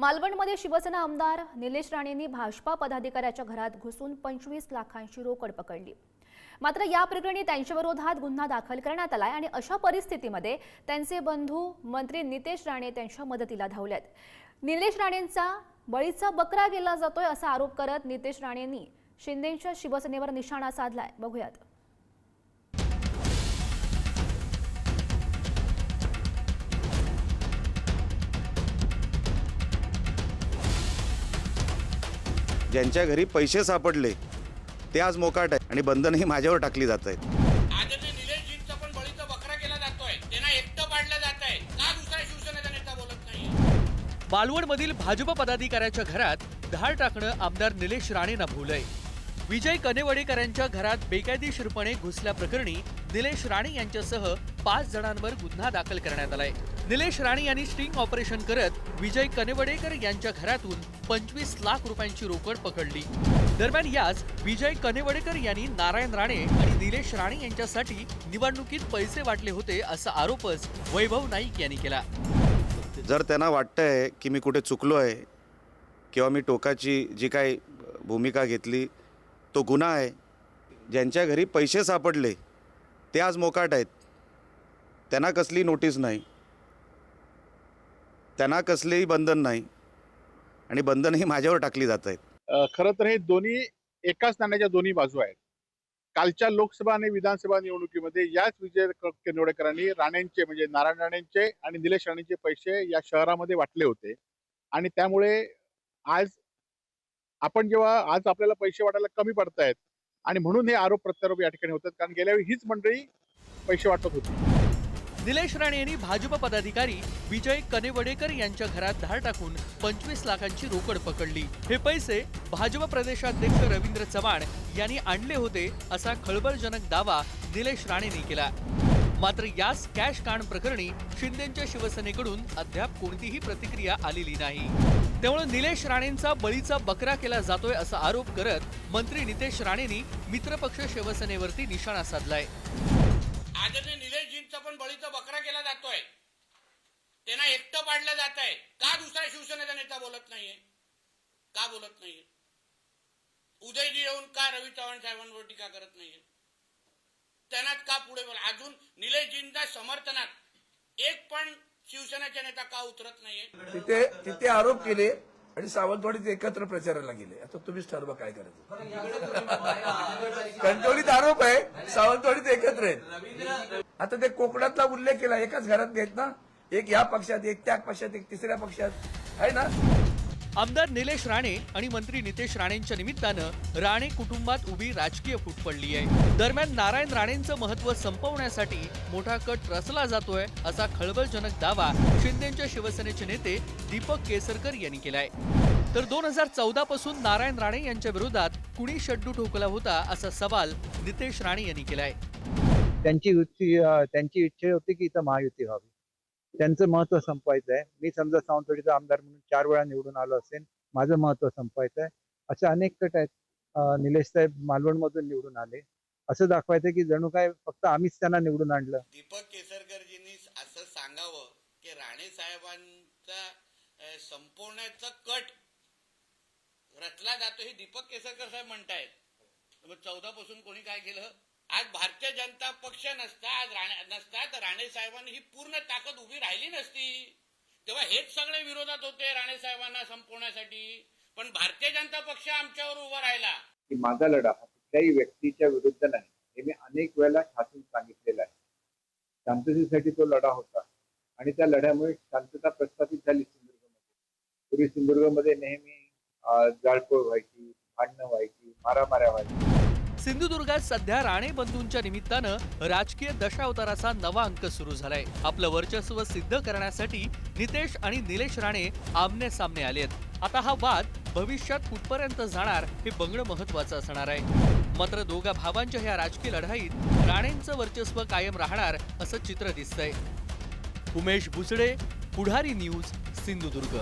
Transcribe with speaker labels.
Speaker 1: मालवणमध्ये शिवसेना आमदार निलेश राणेंनी भाजपा पदाधिकाऱ्याच्या घरात घुसून पंचवीस लाखांची रोकड पकडली. मात्र या प्रकरणी त्यांच्याविरोधात गुन्हा दाखल करण्यात आलाय आणि अशा परिस्थितीमध्ये त्यांचे बंधू मंत्री नितेश राणे त्यांच्या मदतीला धावल्यात निलेश राणेंचा बळीचा बकरा गेला जातोय असा आरोप करत नितेश राणेंनी शिंदेच्या शिवसेनेवर निशाणा साधलाय. बघूयात.
Speaker 2: ज्यांच्या घरी पैसे सापडले ते आज मोकाट आहे आणि बंधनही माझ्यावर टाकली जात आहेत.
Speaker 3: आदरणीय निलेशजींचा पण बळीचा बकरा केला जातोय. त्यांना एकटं पाडलं जात आहे. का दुसरा शिवसेनेचा नेता बोलत नाही
Speaker 4: मालवणमधील भाजप पदाधिकाऱ्याच्या घरात धाड टाकणं आमदार निलेश राणेंना भूलय. विजय कनेवडेकरांच्या घरात बेकायदेशीरपणे घुसल्याप्रकरणी निलेश राणे यांच्यासह पाच जणांवर गुन्हा दाखल करण्यात आलाय. निलेश राणे यांनी स्टिंग ऑपरेशन करत विजय कनेवडेकर यांच्या घरातून पंचवीस लाख रुपयांची रोकड पकडली. दरम्यान याच विजय कनेवडेकर यांनी नारायण राणे आणि निलेश राणे यांच्यासाठी निवडणुकीत पैसे वाटले होते असा आरोपच वैभव नाईक यांनी केला.
Speaker 2: जर त्यांना वाटतंय की मी कुठे चुकलो आहे किंवा मी टोकाची जी काही भूमिका घेतली तो गुन्हा आहे. ज्यांच्या घरी पैसे सापडले ते आज मोकाट आहेत. त्यांना कसली नोटीस नाही. त्यांना कसलेही बंधन नाही. आणि बंधनही माझ्यावर टाकली जात आहेत.
Speaker 5: खरं तर हे दोन्ही एकाच नाण्याच्या दोन्ही बाजू आहेत. कालच्या लोकसभा आणि विधानसभा निवडणुकीमध्ये याच विजय क- राणेंचे म्हणजे नारायण राणेंचे आणि निलेश राणेंचे पैसे या शहरामध्ये वाटले होते. आणि त्यामुळे आज आपण जेव्हा आज आपल्याला पैसे वाटायला कमी पडतायत आणि म्हणून हे आरोप प्रत्यारोप या ठिकाणी होतात कारण गेल्या वेळी हीच मंडळी पैसे वाटत होती.
Speaker 4: निलेश राणे यांनी भाजप पदाधिकारी विजय कनेवडेकर यांच्या घरात धाड टाकून पंचवीस लाखांची रोकड पकडली. हे पैसे भाजप प्रदेशाध्यक्ष रवींद्र चव्हाण यांनी आणले होते असा खळबळजनक दावा निलेश राणेंनी केला. मात्र याच कॅश कांड प्रकरणी शिंदेच्या शिवसेनेकडून अद्याप कोणतीही प्रतिक्रिया आलेली नाही. त्यामुळे निलेश राणेंचा बळीचा बकरा केला जातोय असा आरोप करत मंत्री नितेश राणेंनी मित्रपक्ष शिवसेनेवरती निशाणा साधलाय.
Speaker 3: आदरणीय निलेशजींचा पण बळीचा बकरा केला जातोय. त्यांना एकटं पाडलं जात आहे का दुसरा शिवसेनेचा नेता बोलत नाहीये? का बोलत नाहीये? उदयजी येऊन का रवी चव्हाण साहेबांवर टीका करत नाहीये? त्यांनाच का पुढे बोला अजून निलेशजींच्या समर्थनात एक पण शिवसेनेचे नेता का उतरत नाहीये?
Speaker 6: तिथे तिथे आरोप केले आणि सावंतवाडीत एकत्र प्रचाराला गेले. आता तुम्हीच ठरवा काय करायचं. कणकवलीत आरोप आहे सावंतवाडीत एकत्र आहेत. आता ते कोकणातला उल्लेख केला एकाच घरात घेत ना? एक या पक्षात एक त्या पक्षात एक तिसऱ्या पक्षात. आहे ना?
Speaker 4: आमदार निलेश राणे आणि मंत्री नितेश राणेंच्या निमित्तानं राणे कुटुंबात उभी राजकीय फूट पडली आहे. दरम्यान नारायण राणेंचं महत्त्व संपवण्यासाठी मोठा कट रचला जातोय असा खळबळजनक दावा शिंदेच्या शिवसेनेचे नेते दीपक केसरकर यांनी केलाय. तर दोन हजार चौदा पासून नारायण राणे यांच्या विरोधात कुणी शड्डू ठोकला होता असा सवाल नितेश राणे यांनी केलाय.
Speaker 7: त्यांची त्यांची इच्छा होती की इथं महायुती व्हावी. त्यांचं महत्त्व संपवायचं आहे. मी समजा सावंतवाडीचा आमदार म्हणून चार वेळा निवडून आलो असेल माझं महत्त्व संपवायचं आहे. असे अनेक गट आहेत. निलेश साहेब मालवणमधून निवडून आले. असं दाखवायचं की जणू काय फक्त आम्हीच त्यांना निवडून आणलं.
Speaker 3: दीपक केसरकरजींनी असं सांगावं की राणे साहेबांचा संपवण्याचा कट रचला जातो हे दीपक केसरकर साहेब म्हणतायत. चौदा पासून कोणी काय केलं? आज भारतीय जनता पक्ष नसता आज राणे नसता तर राणे साहेबांनी ही पूर्ण ताकद उभी राहिली नसती. तेव्हा हेच सगळे विरोधात होते राणे साहेबांना संपवण्यासाठी. पण भारतीय जनता पक्ष आमच्यावर उभा राहिला.
Speaker 7: की माझा लढा हा कुठल्याही व्यक्तीच्या विरुद्ध नाही हे मी अनेक वेळेला ठासून सांगितलेलं आहे. शांततेसाठी तो लढा होता आणि त्या लढ्यामुळे शांतता प्रस्थापित झाली सिंधुदुर्गमध्ये. पूर्वी सिंधुदुर्गमध्ये नेहमी जाळपोळ व्हायची भांडणं व्हायची मारामाऱ्या व्हायची
Speaker 4: सिंधुदुर्गात सध्या राणे बंधूंच्या निमित्तानं राजकीय दशावताराचा नवा अंक सुरू झालाय. आपलं वर्चस्व सिद्ध करण्यासाठी नितेश आणि निलेश राणे आमने सामने आलेत आता हा वाद भविष्यात कुठपर्यंत जाणार हे बघणं महत्वाचं असणार आहे. मात्र दोघा भावांच्या ह्या राजकीय लढाईत राणेंचं वर्चस्व कायम राहणार असं चित्र दिसतंय. उमेश भुसडे पुढारी न्यूज सिंधुदुर्ग.